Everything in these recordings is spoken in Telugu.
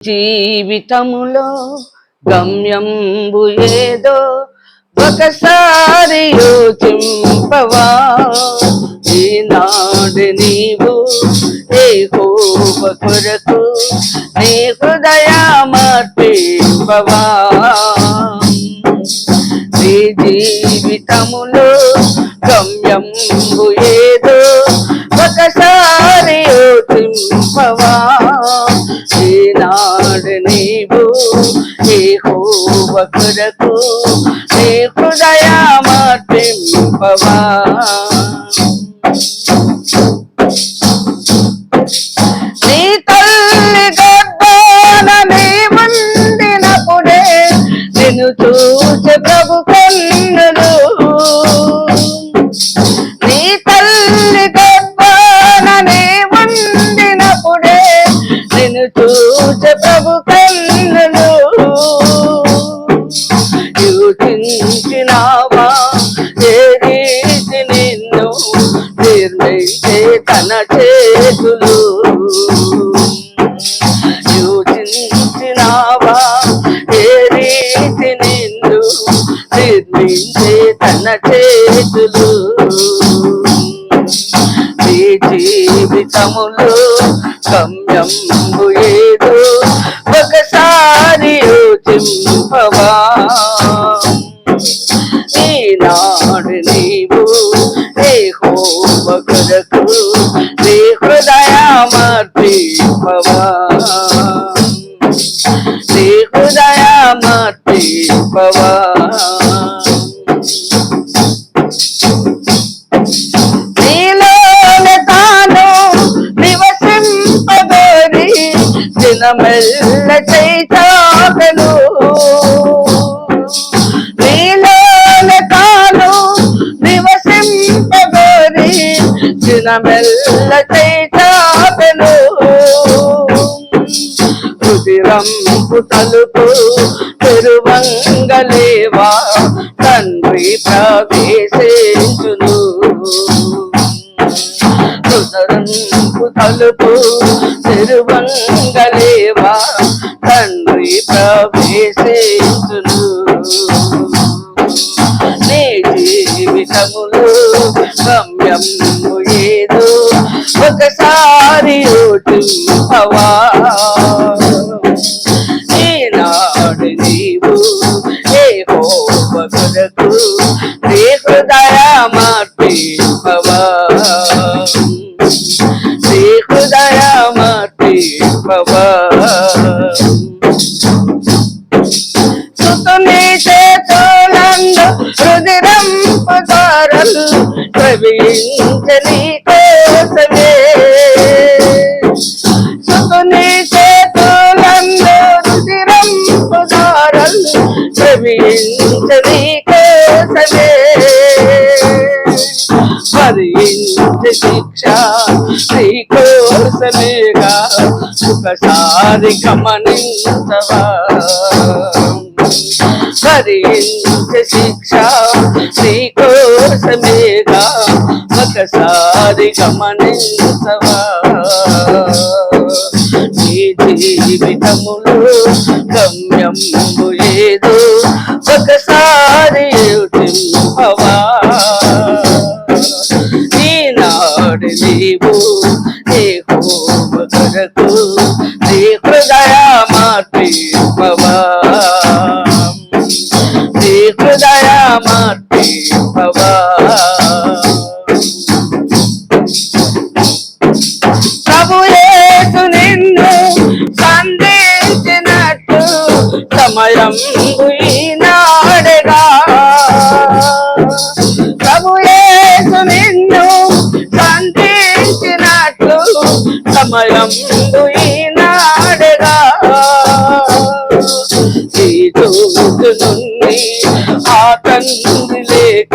జీవితములో గమ్యంబు ఏదో ఒకసారి యోచింపవా? ఈనాడు నీవు ఏ కోప కొరకు నీ హృదయమర్పింపవా నీ జీవితములో గమ్యంబు ఏదో ఒకసారి యోచింపవా? నీవు ఏ కొరకు నీ హృదయ మార్పింపవా చేతులు యోచించినావా? ఏ రీతి నిన్ను నిర్మించే తన చేతులు? నీ జీవితములు గమ్యంబు ఏదో ఒకసారి యోచింపవా? ఈనాడు నీవు కొరకు నీ హృదయమర్పింపవా నీ హృదయమర్పింపవా నీలోనే దినమెల్ల చైతాపెను దినమెల్ల చైతాపెను కుదిరంపు తలుపు తెరువంగలేవా తండ్రి ప్రవేశించును. కుదరంపు తలుపు తెరువంగలేవా తండ్రి ప్రవేశ ఒకసారి యోచింపవా ఈనాడు నీవు ఏ కొరకు నీ హృదయమర్పింపవా నీ హృదయమర్పింపవా సుతుని చేతులందు రుదిరంపదారలు ప్రవీంచని కోసమే రుదిరంపదారలు ప్రవీంచని కోసమే భరించే శిక్ష నీ కోసమేగా ఒకసారి గమనించవా భరించే శిక్ష నీ కోసమేగా ఒకసారి గమనించవా జీవితములు గమ్యము ఏదో ఒకసారి యోచింపవా ఈనాడు నీవు ఏ హోమ కొరకు నీ హృదయ మార్పిపవా నీ హృదయ మార్పిపవా సమయం ఈనాడగా ఈ చూసు నుండి ఆ తండ్రి లేక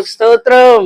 దేవునామకు స్తోత్రం.